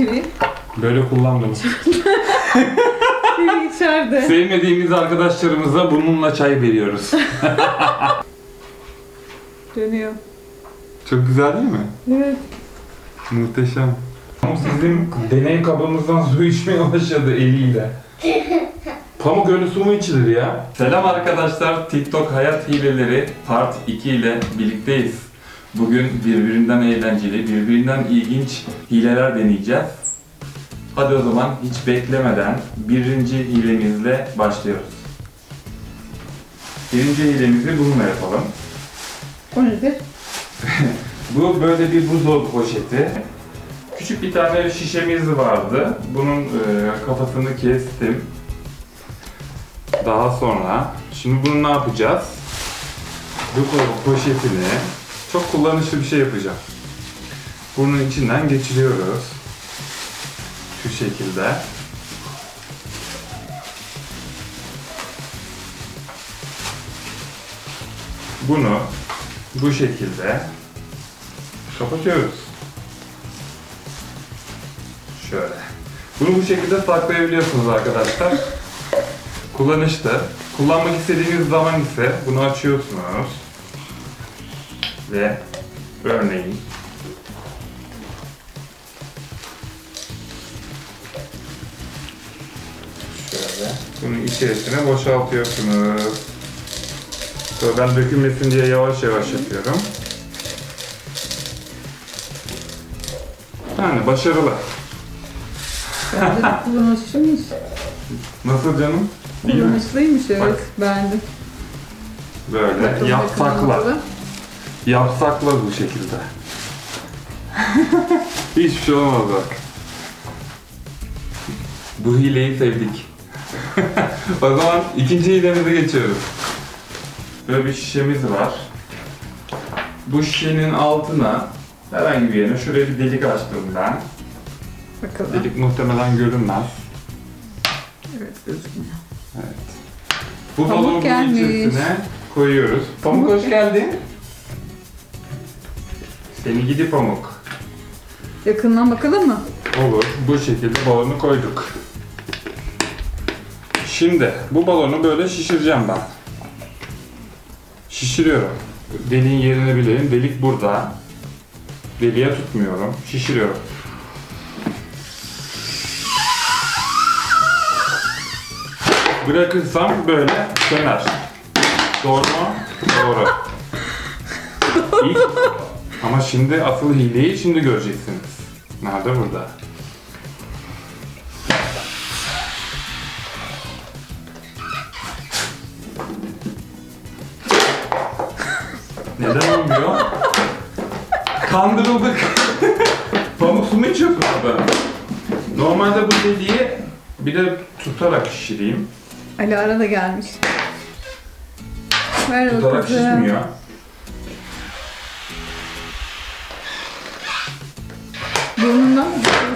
Çivi. Böyle kullanmadım. Çivi içeride. Sevmediğimiz arkadaşlarımıza bununla çay veriyoruz. Dönüyor. Çok güzel değil mi? Evet. Muhteşem. Ama sizin deney kabımızdan su içmeye başladı eliyle. Pamuk öyle su mu içilir ya? Selam arkadaşlar. TikTok Hayat Hileleri Part 2 ile birlikteyiz. Bugün birbirinden eğlenceli, birbirinden ilginç hileler deneyeceğiz. Hadi o zaman hiç beklemeden birinci hilemizle başlıyoruz. Birinci hilemizi bununla yapalım. O nedir? Bu böyle bir buzdolabı poşeti. Küçük bir tane şişemiz vardı. Bunun e, kafasını kestim. Daha sonra, şimdi bunu ne yapacağız? Buzdolabı poşetini çok kullanışlı bir şey yapacağım. Bunun içinden geçiriyoruz. Şu şekilde. Bunu bu şekilde kapatıyoruz. Şöyle. Bunu bu şekilde saklayabiliyorsunuz arkadaşlar. Kullanışlı. Kullanmak istediğiniz zaman ise bunu açıyorsunuz. Ve örneğin şöyle bunu içerisine boşaltıyorsunuz. Sonra ben dökülmesin diye yavaş yavaş yapıyorum. Yani başarılı. Bence de kullanışlıymış. Nasıl canım? Değil mi? Kullanışlıymış evet. Bak. Beğendim. Böyle Bakalım yapsakla. yakından Yapsakla bu şekilde. Hiçbir şey olmaz bak. Bu hileyi sevdik. o zaman ikinci hilemize geçiyoruz. Böyle bir şişemiz var. Bu şişenin altına herhangi bir yerine şuraya bir delik açtım ben. Bakalım. Delik muhtemelen görünmez. Evet gözükmüyor. Bu Pamuk balonu bunun gelmiş. içerisine koyuyoruz. Pamuk hoş geldin. Seni gidi pamuk. Yakından bakalım mı? Olur. Bu şekilde balonu koyduk. Şimdi bu balonu böyle şişireceğim ben. Şişiriyorum. Deliğin yerini bileyim. Delik burada. Deliğe tutmuyorum. Şişiriyorum. Bırakırsam böyle döner. Doğru mu? Doğru. İyi. Ama şimdi asıl hileyi şimdi göreceksiniz. Nerede burada? Neden olmuyor? Kandırıldık. Pamuk su mu içiyorsun orada? Normalde bu deliği bir de tutarak şişireyim. Alara da gelmiş. Merhaba Tutarak kızım. şişmiyor.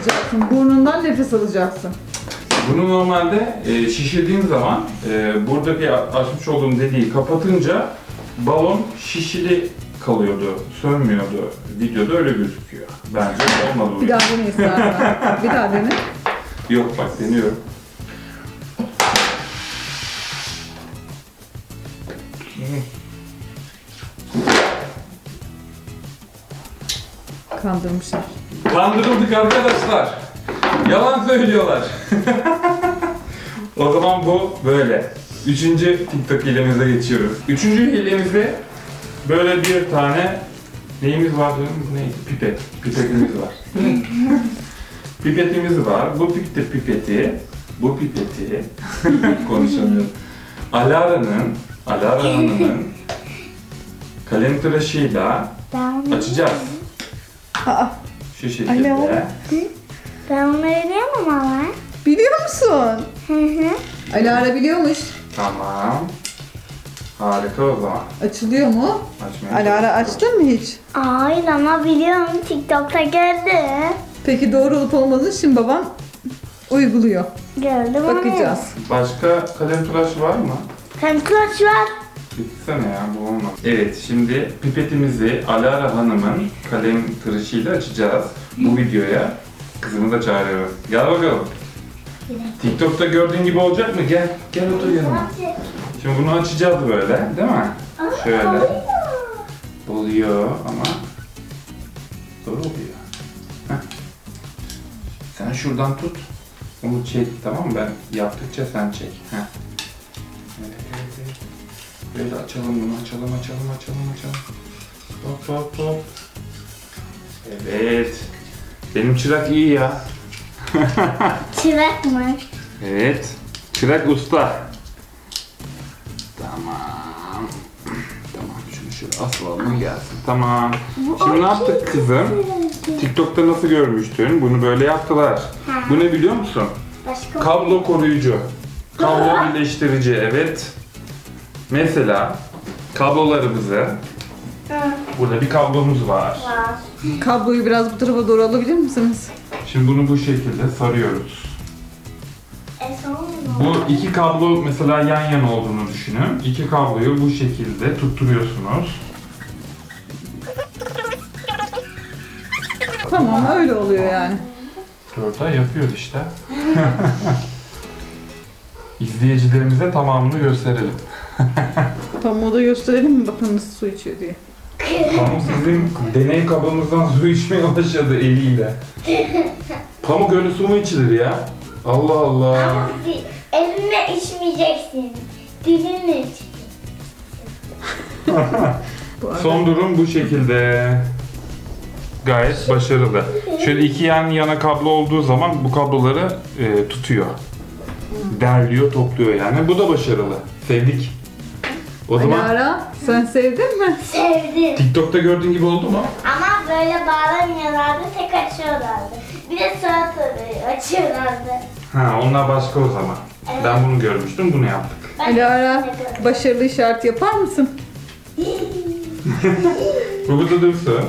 Alacaksın. Burnundan nefes alacaksın. Bunu normalde e, şişirdiğim zaman e, buradaki açmış olduğum deliği kapatınca balon şişili kalıyordu, sönmüyordu. Videoda öyle gözüküyor. Bence olmadı bu. Bir daha dene istersen. bir daha dene. Yok bak deniyorum. Kandırmışlar. Kandırıldık arkadaşlar. Yalan söylüyorlar. o zaman bu böyle. Üçüncü TikTok hilemize geçiyoruz. Üçüncü hilemizde böyle bir tane neyimiz var? Bu neydi? Pipet. Pipetimiz var. Pipetimiz var. Bu pipet pipeti, bu pipeti konuşamıyorum. Alara'nın, Alara Hanım'ın kalem tıraşıyla açacağız. Aa, Şu şekilde. Alara. Ben onu öğrenemem ama. biliyor musun? Hı hı. Alara biliyormuş. Tamam. Harika o zaman. Açılıyor mu? Açmaya Alara çalışıyorum. açtın mı hiç? Hayır ama biliyorum TikTok'ta gördüm. Peki doğru olup olmadığını şimdi babam uyguluyor. Gördüm onu. Bakacağız. Başka kalem tıraş var mı? Hem tıraş var. Bitsene ya bu olmaz. Evet şimdi pipetimizi Alara Hanım'ın kalem tıraşıyla açacağız bu videoya. Kızımı da çağırıyorum. Gel bakalım. TikTok'ta gördüğün gibi olacak mı? Gel. Gel otur yanıma. Şimdi bunu açacağız böyle değil mi? Şöyle. Oluyor ama zor oluyor. Heh. Sen şuradan tut. Onu çek tamam mı? Ben yaptıkça sen çek. Heh. Böyle açalım bunu. Açalım, açalım, açalım, açalım. Hop hop hop. Evet. Benim çırak iyi ya. Çırak mı? Evet. Çırak usta. Tamam. Tamam şunu şöyle asalım gelsin. Tamam. Şimdi ne yaptık kızım? TikTok'ta nasıl görmüştün? Bunu böyle yaptılar. Bu ne biliyor musun? Başka Kablo koruyucu. Kablo birleştirici evet. Mesela kablolarımızı burada bir kablomuz var. var. Kabloyu biraz bu tarafa doğru alabilir misiniz? Şimdi bunu bu şekilde sarıyoruz. E Bu iki kablo mesela yan yana olduğunu düşünün. İki kabloyu bu şekilde tutturuyorsunuz. Tamam öyle oluyor yani. Dört yapıyoruz işte. İzleyicilerimize tamamını gösterelim. Pamuğu da gösterelim mi bakın nasıl su içiyor diye. Pamuk sizin deney kabımızdan su içmeye başladı eliyle. Pamuk öyle su mu içilir ya? Allah Allah. Ama di- elinle içmeyeceksin. Dilinle iç. Bu arada. Son durum bu şekilde. Gayet başarılı. Şöyle iki yan yana kablo olduğu zaman bu kabloları e, tutuyor. Derliyor, topluyor yani. Bu da başarılı. Sevdik. O zaman Alara sen sevdin mi? Sevdim. TikTok'ta gördüğün gibi oldu mu? Ama böyle bağlamıyorlardı, tek açıyorlardı. Bir de tabii açıyorlardı. Ha, onlar başka o zaman. Evet. Ben bunu görmüştüm, bunu yaptık. Ben Alara başarılı işaret yapar mısın? Bu burada dursun.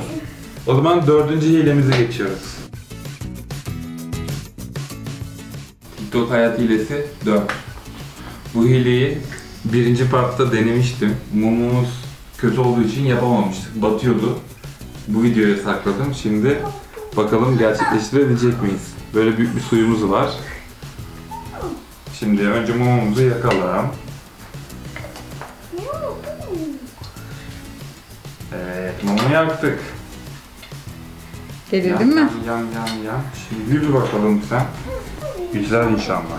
O zaman dördüncü hilemize geçiyoruz. TikTok hayat hilesi 4. Bu hileyi birinci partta denemiştim. Mumumuz kötü olduğu için yapamamıştık. Batıyordu. Bu videoya sakladım. Şimdi bakalım gerçekleştirebilecek miyiz? Böyle büyük bir suyumuz var. Şimdi önce mumumuzu yakalım. Evet, mumu yaktık. Yan, mi? Yan yan yan. Şimdi yüz bakalım sen. Güzel inşallah.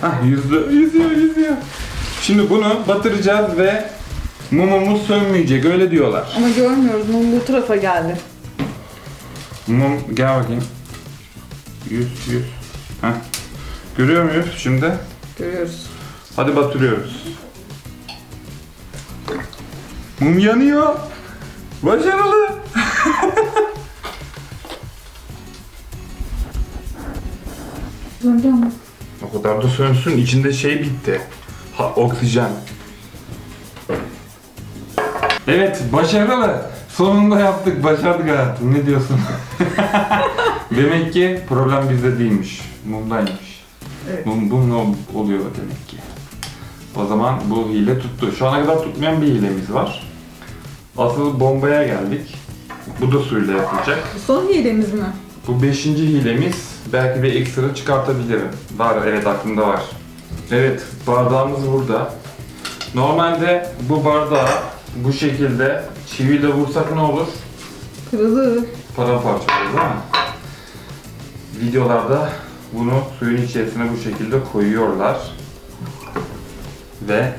Hah yüzdü. Yüzüyor yüzüyor. Şimdi bunu batıracağız ve mumumuz sönmeyecek öyle diyorlar. Ama görmüyoruz. Mum bu tarafa geldi. Mum gel bakayım. Yüz yüz. Heh. Görüyor muyuz şimdi? Görüyoruz. Hadi batırıyoruz. Mum yanıyor. Başarılı. Söndü ama. O kadar da sönsün. İçinde şey bitti. Ha, oksijen. Evet, başarılı. Sonunda yaptık, başardık hayatım. Ne diyorsun? demek ki problem bizde değilmiş. Mumdaymış. Evet. Mum, mum ne oluyor demek ki. O zaman bu hile tuttu. Şu ana kadar tutmayan bir hilemiz var. Asıl bombaya geldik. Bu da suyla yapılacak. Son hilemiz mi? Bu beşinci hilemiz. Belki bir ekstra çıkartabilirim. Var, evet aklımda var. Evet, bardağımız burada. Normalde bu bardağı bu şekilde çiviyle vursak ne olur? Kırılır. Paramparça olur değil mi? Videolarda bunu suyun içerisine bu şekilde koyuyorlar. Ve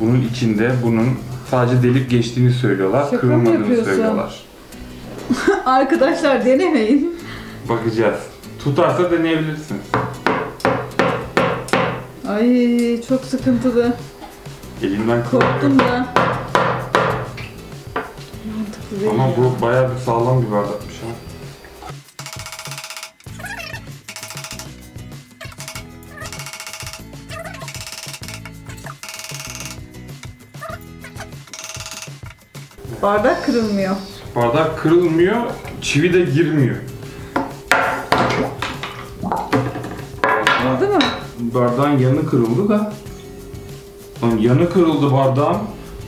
bunun içinde bunun sadece delip geçtiğini söylüyorlar. Şaka kırılmadığını söylüyorlar. Arkadaşlar denemeyin. Bakacağız. Tutarsa deneyebilirsiniz. Ay çok sıkıntılı. Elimden Korktum da. Mantıklı değil Ama ya. bu bayağı bir sağlam bir bardakmış ha. Bardak kırılmıyor. Bardak kırılmıyor, çivi de girmiyor. Değil mi? Bardağın yanı kırıldı da. Lan yanı kırıldı bardağın.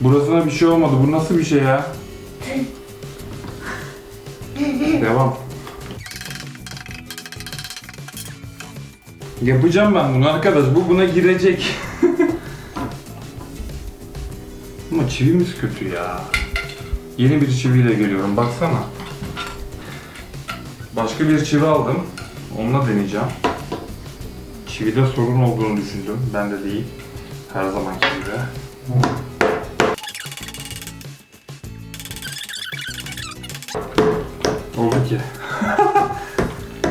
Burasına bir şey olmadı. Bu nasıl bir şey ya? Devam. Yapacağım ben bunu arkadaş. Bu buna girecek. Ama çivimiz kötü ya. Yeni bir çiviyle geliyorum. Baksana. Başka bir çivi aldım. Onunla deneyeceğim. Çivide sorun olduğunu düşündüm. Bende değil. Her zamanki gibi. Oldu ki.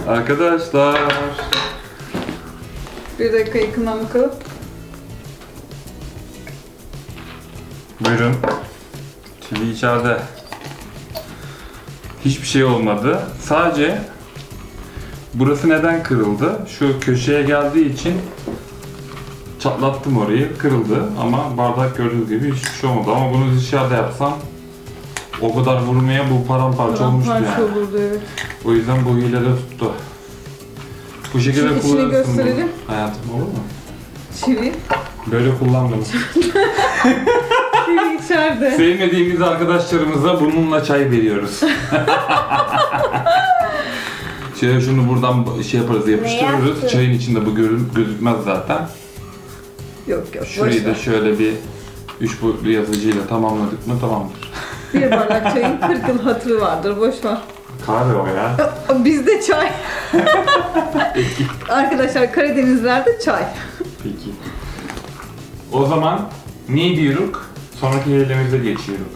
Arkadaşlar. Bir dakika yakından bakalım. Buyurun. Çivi içeride. Hiçbir şey olmadı. Sadece burası neden kırıldı? Şu köşeye geldiği için çatlattım orayı. Kırıldı ama bardak gördüğünüz gibi hiçbir şey olmadı. Ama bunu dışarıda yapsam o kadar vurmaya bu paramparça olmuştu yani. olurdu evet. O yüzden bu hile de tuttu. Bu şekilde Şimdi içini kullanırsın bunu. gösterelim. Hayatım olur mu? Çivi. Böyle kullanmadım. İçeride. Sevmediğimiz arkadaşlarımıza bununla çay veriyoruz. Şöyle şunu buradan şey yaparız yapıştırırız. Çayın içinde bu görün, gözükmez zaten. Yok yok. Şurayı boş da ver. şöyle bir üç boyutlu yazıcıyla tamamladık mı tamamdır. Bir bardak çayın 40 yıl hatırı vardır. Boş ver. Kahve o ya. Bizde çay. Arkadaşlar Karadenizlerde çay. Peki. O zaman ne diyoruz? Sonraki elimize geçiyoruz.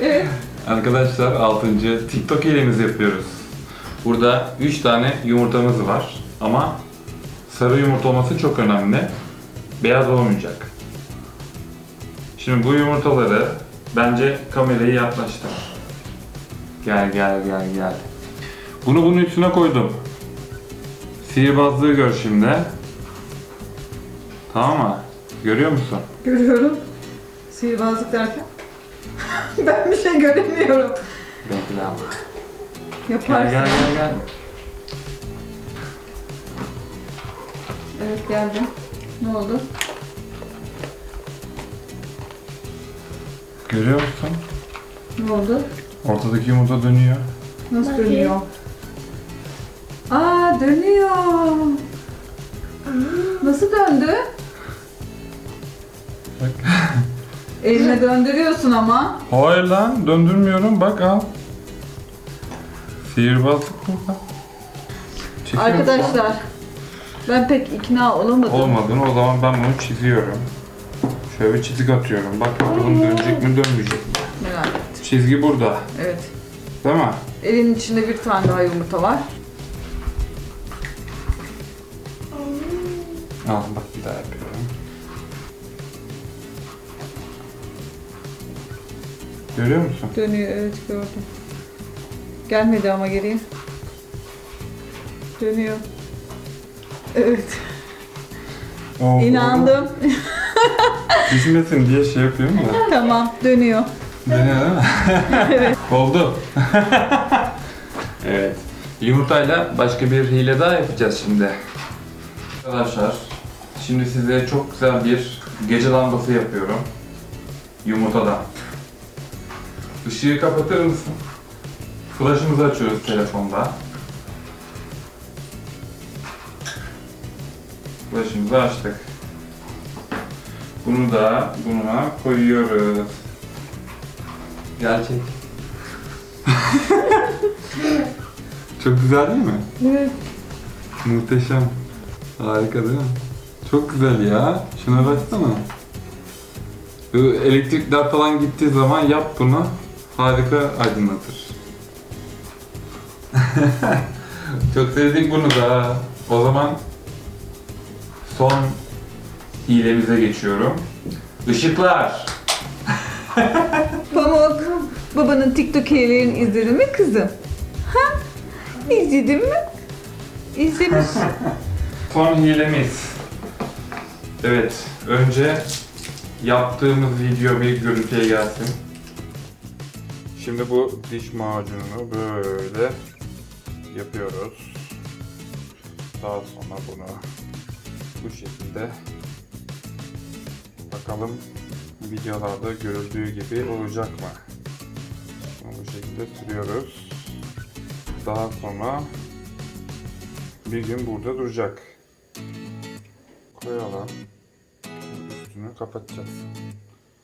Evet. Arkadaşlar 6. TikTok elimizi yapıyoruz. Burada 3 tane yumurtamız var ama sarı yumurta olması çok önemli. Beyaz olmayacak. Şimdi bu yumurtaları bence kamerayı yaklaştır. Gel gel gel gel. Bunu bunun üstüne koydum. Sihirbazlığı gör şimdi. Tamam mı? Görüyor musun? Görüyorum. Sihirbazlık derken. ben bir şey göremiyorum. Bekle ama. Gel Yaparsın. gel gel gel. Evet geldim. Ne oldu? Görüyor musun? Ne oldu? Ortadaki yumurta dönüyor. Nasıl Bakayım. dönüyor? Aa dönüyor. Nasıl döndü? Bak. Eline döndürüyorsun ama. Hayır lan döndürmüyorum bak al. Sihirbazlık burada. Arkadaşlar ben pek ikna olamadım. Olmadın o zaman ben bunu çiziyorum. Şöyle bir çizik atıyorum. Bak bakalım dönecek mi dönmeyecek mi? Merak ettim. Çizgi burada. Evet. Değil mi? Elin içinde bir tane daha yumurta var. Al bak bir daha yapıyorum. Görüyor musun? Dönüyor evet gördüm. Gelmedi ama geriye. Dönüyor. Evet. Oo, İnandım. Düşmesin diye şey yapıyorum da. tamam dönüyor. Dönüyor değil mi? evet. Oldu. evet. Yumurtayla başka bir hile daha yapacağız şimdi. Arkadaşlar, şimdi size çok güzel bir gece lambası yapıyorum. Yumurtadan. Işığı kapatır mısın? Flaşımızı açıyoruz telefonda. Flaşımızı açtık. Bunu da buna koyuyoruz. Gerçek. Çok güzel değil mi? Evet. Muhteşem. Harika değil mi? Çok güzel ya. Şuna baksana. Elektrikler falan gittiği zaman yap bunu. Harika aydınlatır. Çok sevdik bunu da. O zaman son hilemize geçiyorum. Işıklar. Pamuk, babanın TikTok hilelerini izledin mi kızım? Ha? İzledin mi? İzlemiş. Son hilemiz. Evet, önce yaptığımız video bir görüntüye gelsin. Şimdi bu diş macununu böyle yapıyoruz. Daha sonra bunu bu şekilde bakalım videolarda görüldüğü gibi olacak mı? Bunu bu şekilde sürüyoruz. Daha sonra bir gün burada duracak. Koyalım. Üstünü kapatacağız.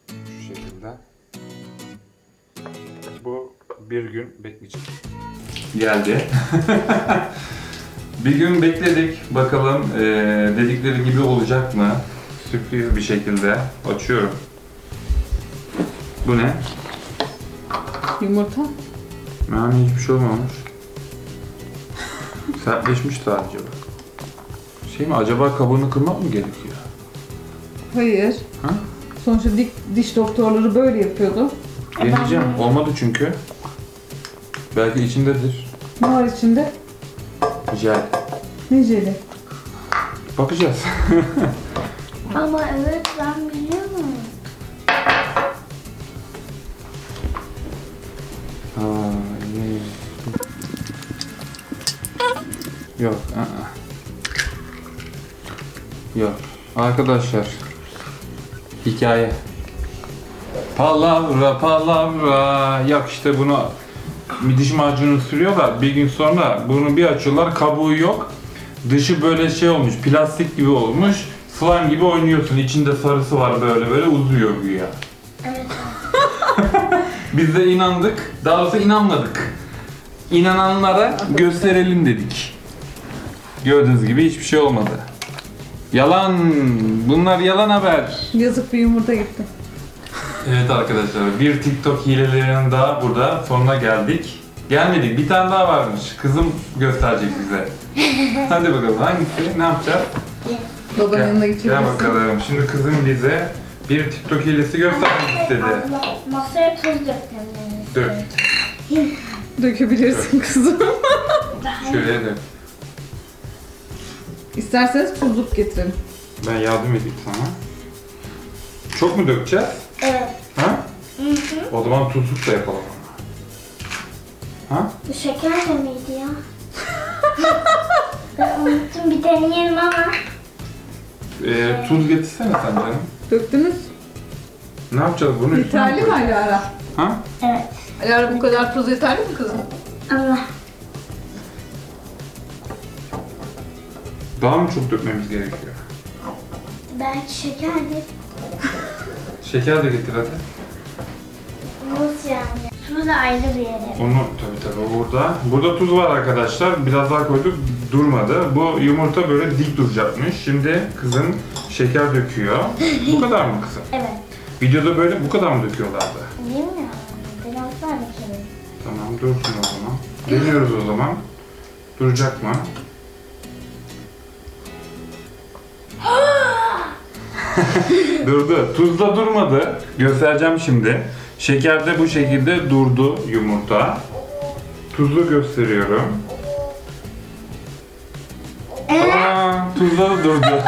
Şu şekilde. Bir gün bekleyecek. Geldi. bir gün bekledik. Bakalım eee, dedikleri gibi olacak mı? Sürpriz bir şekilde açıyorum. Bu ne? Yumurta. Yani hiçbir şey olmamış. Sertleşmiş sadece bak. Şey mi acaba kabuğunu kırmak mı gerekiyor? Hayır. Ha? Sonuçta dik- diş doktorları böyle yapıyordu. Deneyeceğim. Olmadı çünkü. Belki içindedir. Ne var içinde? Jel. Ne jeli? Bakacağız. Ama evet ben biliyorum. Ha, iyi. Yok. ı-ı. Yok. Arkadaşlar. Hikaye. Palavra palavra. Yok işte bunu diş macunu sürüyorlar. Bir gün sonra bunu bir açıyorlar. Kabuğu yok. Dışı böyle şey olmuş. Plastik gibi olmuş. Slime gibi oynuyorsun. İçinde sarısı var böyle böyle uzuyor güya. Evet. Biz de inandık. Daha doğrusu inanmadık. İnananlara gösterelim dedik. Gördüğünüz gibi hiçbir şey olmadı. Yalan. Bunlar yalan haber. Yazık bir yumurta gitti. Evet arkadaşlar bir TikTok hilelerinin daha burada sonuna geldik. Gelmedik. Bir tane daha varmış. Kızım gösterecek bize. Hadi bakalım hangisi? Ne yapacağız? Babanın yanına Gel, gel geçebilirsin. bakalım. Şimdi kızım bize bir TikTok hilesi göstermek istedi. Abla, masaya tuz dökmemiz. Dök. Dökebilirsin kızım. Şöyle de. İsterseniz tuzluk getirelim. Ben yardım edeyim sana. Çok mu dökeceğiz? Evet. Hı hı. O zaman tuzluk da yapalım. Ha? Bu şeker de miydi ya? ben unuttum bir deneyelim ama. Ee, tuz getirsene sen canım. Döktünüz. Ne yapacağız bunu? üstüne Yeterli mi koyacağız? Alara? Ha? Evet. Alara bu kadar tuz yeterli mi kızım? Allah. Daha mı çok dökmemiz gerekiyor? Belki şekerdi. Şeker de getir hadi. Nasıl yani? Tuz ayrı bir yere. Onu tabii tabii burada. Burada tuz var arkadaşlar. Biraz daha koyduk durmadı. Bu yumurta böyle dik duracakmış. Şimdi kızım şeker döküyor. Bu kadar mı kızım? Evet. Videoda böyle bu kadar mı döküyorlardı? Bilmiyorum. Biraz daha. Tamam dursun o zaman. Deniyoruz o zaman. Duracak mı? Durdu. Tuzda durmadı. Göstereceğim şimdi. Şekerde bu şekilde durdu yumurta. Tuzlu gösteriyorum. Aa, tuzda da durdu.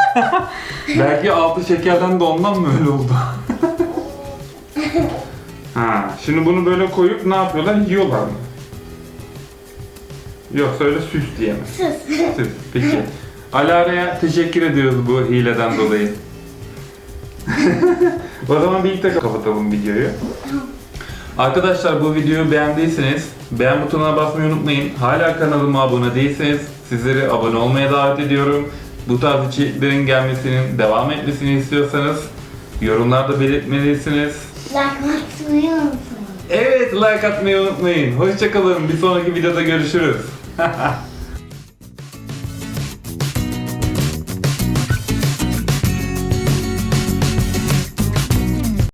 Belki altı şekerden de ondan mı öyle oldu? ha, şimdi bunu böyle koyup ne yapıyorlar? Yiyorlar mı? Yoksa öyle süs diye mi? Sus. Süs. Peki. Alara'ya teşekkür ediyoruz bu hileden dolayı. o zaman birlikte kapatalım videoyu. Arkadaşlar bu videoyu beğendiyseniz beğen butonuna basmayı unutmayın. Hala kanalıma abone değilseniz sizleri abone olmaya davet ediyorum. Bu tarz içeriklerin gelmesinin devam etmesini istiyorsanız yorumlarda belirtmelisiniz. Like atmayı unutmayın. Evet like atmayı unutmayın. Hoşçakalın. Bir sonraki videoda görüşürüz.